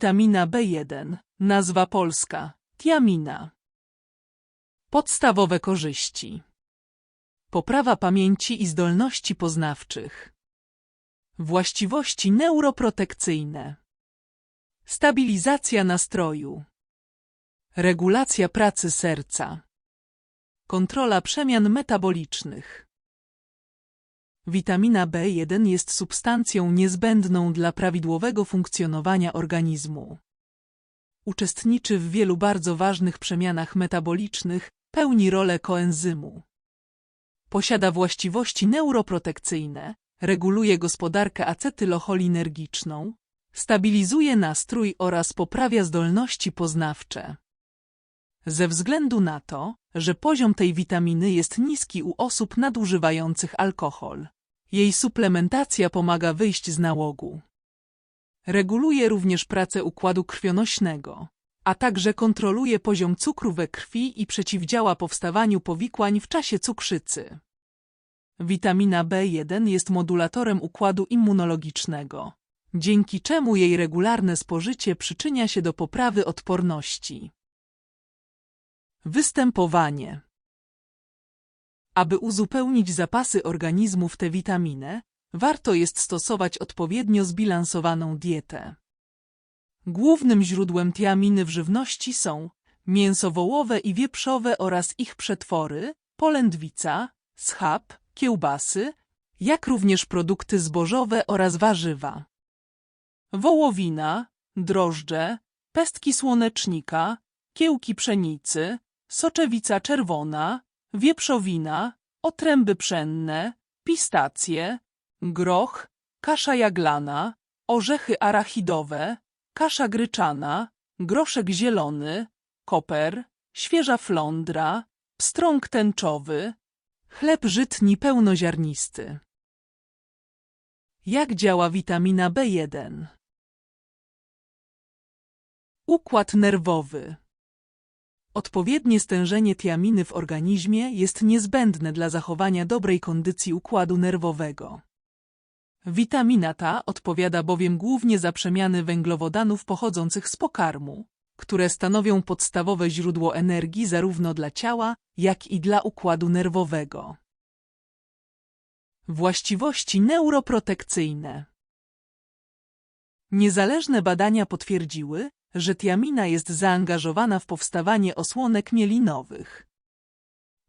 Witamina B1. Nazwa polska. Tiamina. Podstawowe korzyści. Poprawa pamięci i zdolności poznawczych. Właściwości neuroprotekcyjne. Stabilizacja nastroju. Regulacja pracy serca. Kontrola przemian metabolicznych. Witamina B1 jest substancją niezbędną dla prawidłowego funkcjonowania organizmu. Uczestniczy w wielu bardzo ważnych przemianach metabolicznych, pełni rolę koenzymu. Posiada właściwości neuroprotekcyjne, reguluje gospodarkę acetylcholinergiczną, stabilizuje nastrój oraz poprawia zdolności poznawcze. Ze względu na to, że poziom tej witaminy jest niski u osób nadużywających alkohol. Jej suplementacja pomaga wyjść z nałogu. Reguluje również pracę układu krwionośnego, a także kontroluje poziom cukru we krwi i przeciwdziała powstawaniu powikłań w czasie cukrzycy. Witamina B1 jest modulatorem układu immunologicznego, dzięki czemu jej regularne spożycie przyczynia się do poprawy odporności. Występowanie Aby uzupełnić zapasy organizmu w tę witaminę, warto jest stosować odpowiednio zbilansowaną dietę. Głównym źródłem tiaminy w żywności są mięso wołowe i wieprzowe oraz ich przetwory, polędwica, schab, kiełbasy, jak również produkty zbożowe oraz warzywa. Wołowina, drożdże, pestki słonecznika, kiełki pszenicy, soczewica czerwona, wieprzowina, otręby pszenne, pistacje, groch, kasza jaglana, orzechy arachidowe, kasza gryczana, groszek zielony, koper, świeża flądra, pstrąg tęczowy, chleb żytni pełnoziarnisty. Jak działa witamina B1? Układ nerwowy Odpowiednie stężenie tiaminy w organizmie jest niezbędne dla zachowania dobrej kondycji układu nerwowego. Witamina ta odpowiada bowiem głównie za przemiany węglowodanów pochodzących z pokarmu, które stanowią podstawowe źródło energii zarówno dla ciała, jak i dla układu nerwowego. Właściwości neuroprotekcyjne Niezależne badania potwierdziły, że tiamina jest zaangażowana w powstawanie osłonek mielinowych.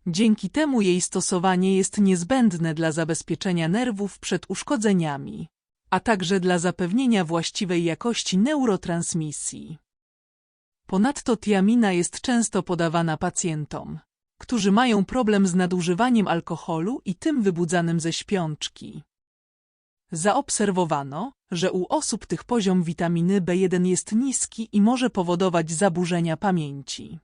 Dzięki temu jej stosowanie jest niezbędne dla zabezpieczenia nerwów przed uszkodzeniami, a także dla zapewnienia właściwej jakości neurotransmisji. Ponadto tiamina jest często podawana pacjentom, którzy mają problem z nadużywaniem alkoholu i tym wybudzanym ze śpiączki. Zaobserwowano, że u osób tych poziom witaminy B1 jest niski i może powodować zaburzenia pamięci.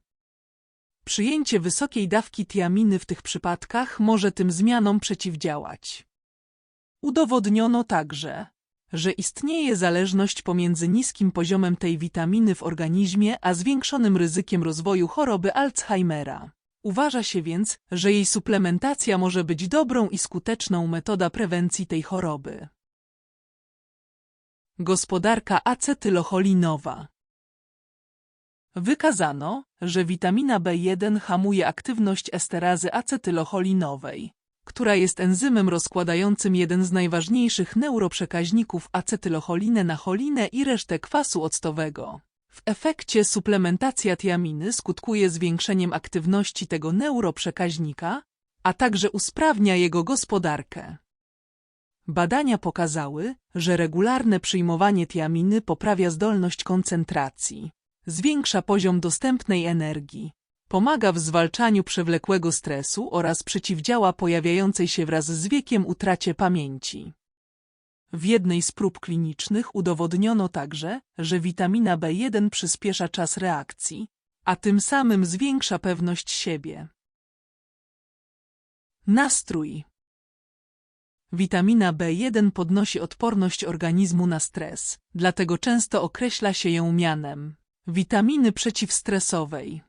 Przyjęcie wysokiej dawki tiaminy w tych przypadkach może tym zmianom przeciwdziałać. Udowodniono także, że istnieje zależność pomiędzy niskim poziomem tej witaminy w organizmie a zwiększonym ryzykiem rozwoju choroby Alzheimera. Uważa się więc, że jej suplementacja może być dobrą i skuteczną metodą prewencji tej choroby. Gospodarka acetylocholinowa Wykazano, że witamina B1 hamuje aktywność esterazy acetylocholinowej, która jest enzymem rozkładającym jeden z najważniejszych neuroprzekaźników acetylocholinę na cholinę i resztę kwasu octowego. W efekcie suplementacja tiaminy skutkuje zwiększeniem aktywności tego neuroprzekaźnika, a także usprawnia jego gospodarkę. Badania pokazały, że regularne przyjmowanie tiaminy poprawia zdolność koncentracji, zwiększa poziom dostępnej energii, pomaga w zwalczaniu przewlekłego stresu oraz przeciwdziała pojawiającej się wraz z wiekiem utracie pamięci. W jednej z prób klinicznych udowodniono także, że witamina B1 przyspiesza czas reakcji, a tym samym zwiększa pewność siebie. Nastrój Witamina B1 podnosi odporność organizmu na stres, dlatego często określa się ją mianem witaminy przeciwstresowej.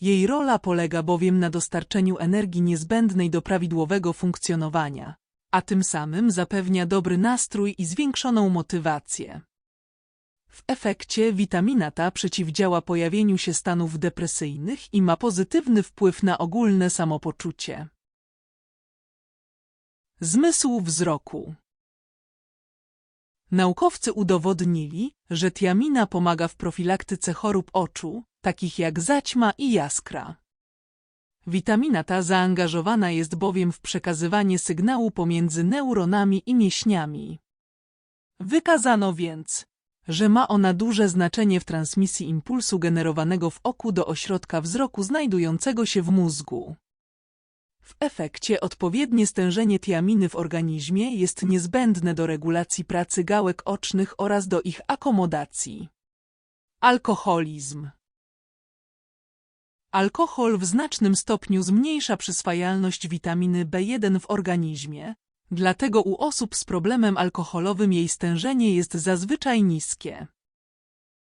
Jej rola polega bowiem na dostarczeniu energii niezbędnej do prawidłowego funkcjonowania, a tym samym zapewnia dobry nastrój i zwiększoną motywację. W efekcie witamina ta przeciwdziała pojawieniu się stanów depresyjnych i ma pozytywny wpływ na ogólne samopoczucie. Zmysł wzroku Naukowcy udowodnili, że tiamina pomaga w profilaktyce chorób oczu, takich jak zaćma i jaskra. Witamina ta zaangażowana jest bowiem w przekazywanie sygnału pomiędzy neuronami i mięśniami. Wykazano więc, że ma ona duże znaczenie w transmisji impulsu generowanego w oku do ośrodka wzroku znajdującego się w mózgu. W efekcie odpowiednie stężenie tiaminy w organizmie jest niezbędne do regulacji pracy gałek ocznych oraz do ich akomodacji. Alkoholizm Alkohol w znacznym stopniu zmniejsza przyswajalność witaminy B1 w organizmie, dlatego u osób z problemem alkoholowym jej stężenie jest zazwyczaj niskie.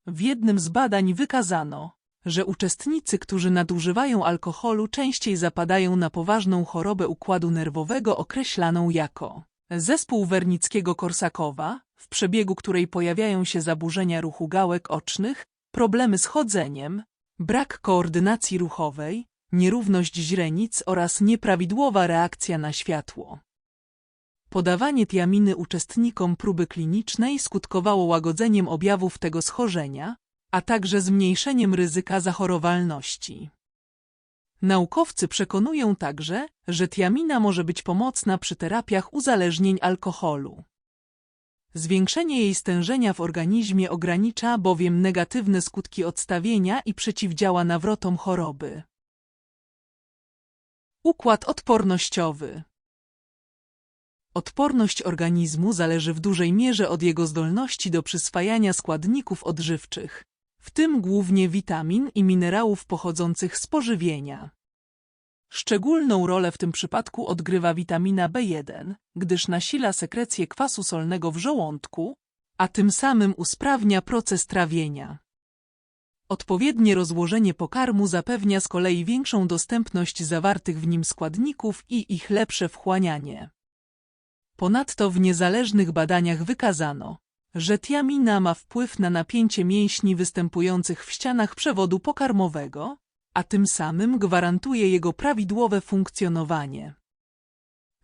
W jednym z badań wykazano, że uczestnicy, którzy nadużywają alkoholu, częściej zapadają na poważną chorobę układu nerwowego określaną jako zespół Wernickiego-Korsakowa, w przebiegu której pojawiają się zaburzenia ruchu gałek ocznych, problemy z chodzeniem, brak koordynacji ruchowej, nierówność źrenic oraz nieprawidłowa reakcja na światło. Podawanie tiaminy uczestnikom próby klinicznej skutkowało łagodzeniem objawów tego schorzenia, a także zmniejszeniem ryzyka zachorowalności. Naukowcy przekonują także, że tiamina może być pomocna przy terapiach uzależnień alkoholu. Zwiększenie jej stężenia w organizmie ogranicza bowiem negatywne skutki odstawienia i przeciwdziała nawrotom choroby. Układ odpornościowy Odporność organizmu zależy w dużej mierze od jego zdolności do przyswajania składników odżywczych, w tym głównie witamin i minerałów pochodzących z pożywienia. Szczególną rolę w tym przypadku odgrywa witamina B1, gdyż nasila sekrecję kwasu solnego w żołądku, a tym samym usprawnia proces trawienia. Odpowiednie rozłożenie pokarmu zapewnia z kolei większą dostępność zawartych w nim składników i ich lepsze wchłanianie. Ponadto w niezależnych badaniach wykazano, że tiamina ma wpływ na napięcie mięśni występujących w ścianach przewodu pokarmowego, a tym samym gwarantuje jego prawidłowe funkcjonowanie.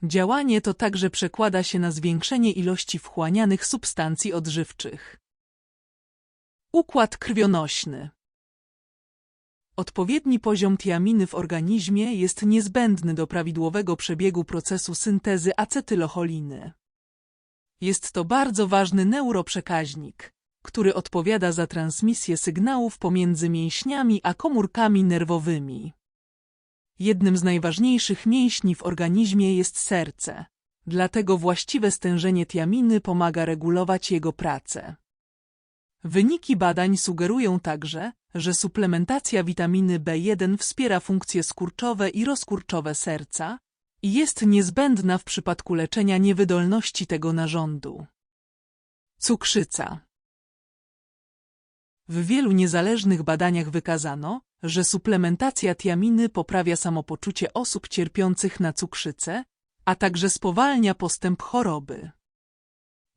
Działanie to także przekłada się na zwiększenie ilości wchłanianych substancji odżywczych. Układ krwionośny Odpowiedni poziom tiaminy w organizmie jest niezbędny do prawidłowego przebiegu procesu syntezy acetylocholiny. Jest to bardzo ważny neuroprzekaźnik, który odpowiada za transmisję sygnałów pomiędzy mięśniami a komórkami nerwowymi. Jednym z najważniejszych mięśni w organizmie jest serce, dlatego właściwe stężenie tiaminy pomaga regulować jego pracę. Wyniki badań sugerują także, że suplementacja witaminy B1 wspiera funkcje skurczowe i rozkurczowe serca i jest niezbędna w przypadku leczenia niewydolności tego narządu. Cukrzyca W wielu niezależnych badaniach wykazano, że suplementacja tiaminy poprawia samopoczucie osób cierpiących na cukrzycę, a także spowalnia postęp choroby.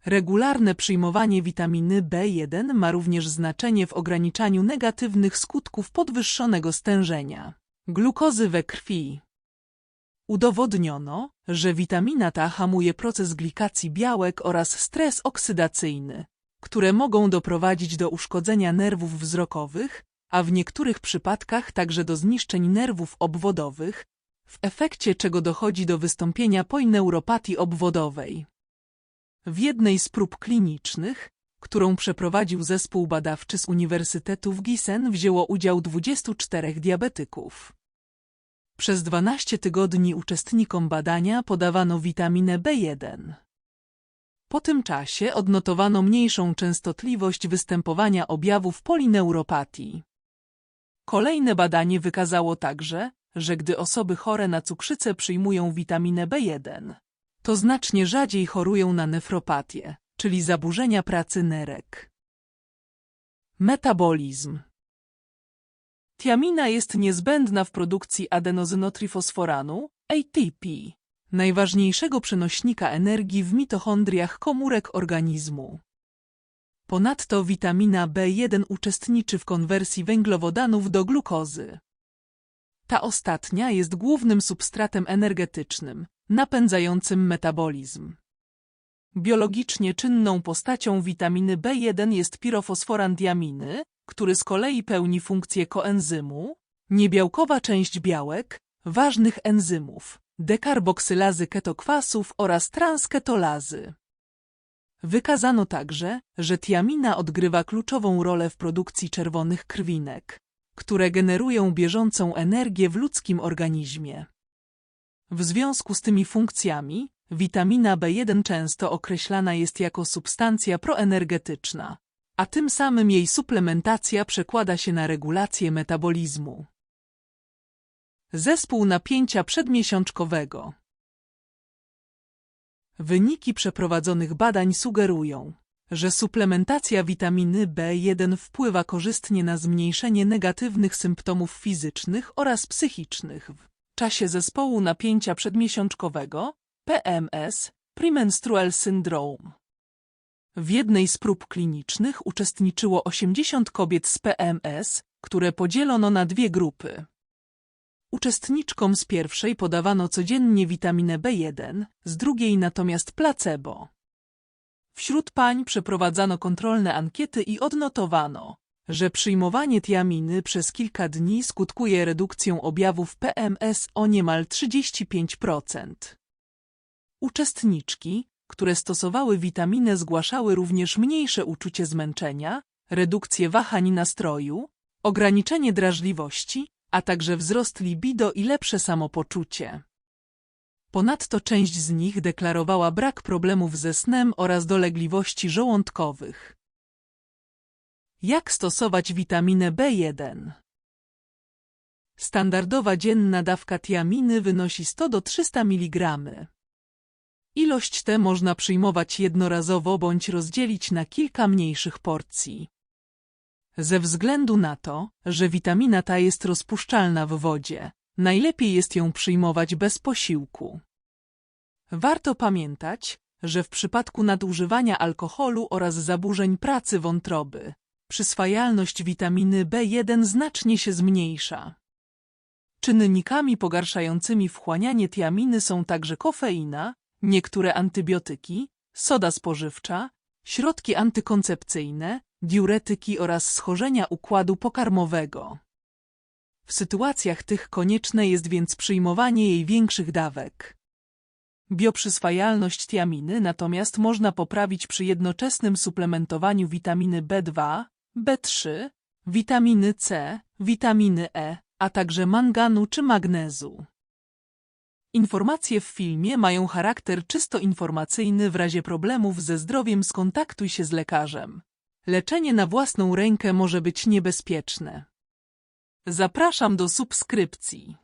Regularne przyjmowanie witaminy B1 ma również znaczenie w ograniczaniu negatywnych skutków podwyższonego stężenia glukozy we krwi. Udowodniono, że witamina ta hamuje proces glikacji białek oraz stres oksydacyjny, które mogą doprowadzić do uszkodzenia nerwów wzrokowych, a w niektórych przypadkach także do zniszczeń nerwów obwodowych, w efekcie czego dochodzi do wystąpienia poineuropatii obwodowej. W jednej z prób klinicznych, którą przeprowadził zespół badawczy z Uniwersytetu w Gießen wzięło udział 24 diabetyków. Przez 12 tygodni uczestnikom badania podawano witaminę B1. Po tym czasie odnotowano mniejszą częstotliwość występowania objawów polineuropatii. Kolejne badanie wykazało także, że gdy osoby chore na cukrzycę przyjmują witaminę B1, to znacznie rzadziej chorują na nefropatię, czyli zaburzenia pracy nerek. Metabolizm Tiamina jest niezbędna w produkcji adenozynotrifosforanu, ATP, najważniejszego przenośnika energii w mitochondriach komórek organizmu. Ponadto witamina B1 uczestniczy w konwersji węglowodanów do glukozy. Ta ostatnia jest głównym substratem energetycznym, napędzającym metabolizm. Biologicznie czynną postacią witaminy B1 jest pirofosforandiaminy, który z kolei pełni funkcję koenzymu, niebiałkowa część białek, ważnych enzymów, dekarboksylazy ketokwasów oraz transketolazy. Wykazano także, że tiamina odgrywa kluczową rolę w produkcji czerwonych krwinek, które generują bieżącą energię w ludzkim organizmie. W związku z tymi funkcjami, witamina B1 często określana jest jako substancja proenergetyczna, a tym samym jej suplementacja przekłada się na regulację metabolizmu. Zespół napięcia przedmiesiączkowego Wyniki przeprowadzonych badań sugerują, że suplementacja witaminy B1 wpływa korzystnie na zmniejszenie negatywnych symptomów fizycznych oraz psychicznych w czasie zespołu napięcia przedmiesiączkowego PMS Premenstrual Syndrome. W jednej z prób klinicznych uczestniczyło 80 kobiet z PMS, które podzielono na dwie grupy. Uczestniczkom z pierwszej podawano codziennie witaminę B1, z drugiej natomiast placebo. Wśród pań przeprowadzano kontrolne ankiety i odnotowano, że przyjmowanie tiaminy przez kilka dni skutkuje redukcją objawów PMS o niemal 35%. Uczestniczki, które stosowały witaminę zgłaszały również mniejsze uczucie zmęczenia, redukcję wahań nastroju, ograniczenie drażliwości, a także wzrost libido i lepsze samopoczucie. Ponadto część z nich deklarowała brak problemów ze snem oraz dolegliwości żołądkowych. Jak stosować witaminę B1? Standardowa dzienna dawka tiaminy wynosi 100 do 300 mg. Ilość tę można przyjmować jednorazowo bądź rozdzielić na kilka mniejszych porcji. Ze względu na to, że witamina ta jest rozpuszczalna w wodzie, najlepiej jest ją przyjmować bez posiłku. Warto pamiętać, że w przypadku nadużywania alkoholu oraz zaburzeń pracy wątroby, przyswajalność witaminy B1 znacznie się zmniejsza. Czynnikami pogarszającymi wchłanianie tiaminy są także kofeina, niektóre antybiotyki, soda spożywcza, środki antykoncepcyjne, diuretyki oraz schorzenia układu pokarmowego. W sytuacjach tych konieczne jest więc przyjmowanie jej większych dawek. Bioprzyswajalność tiaminy natomiast można poprawić przy jednoczesnym suplementowaniu witaminy B2, B3, witaminy C, witaminy E, a także manganu czy magnezu. Informacje w filmie mają charakter czysto informacyjny w razie problemów ze zdrowiem skontaktuj się z lekarzem. Leczenie na własną rękę może być niebezpieczne. Zapraszam do subskrypcji.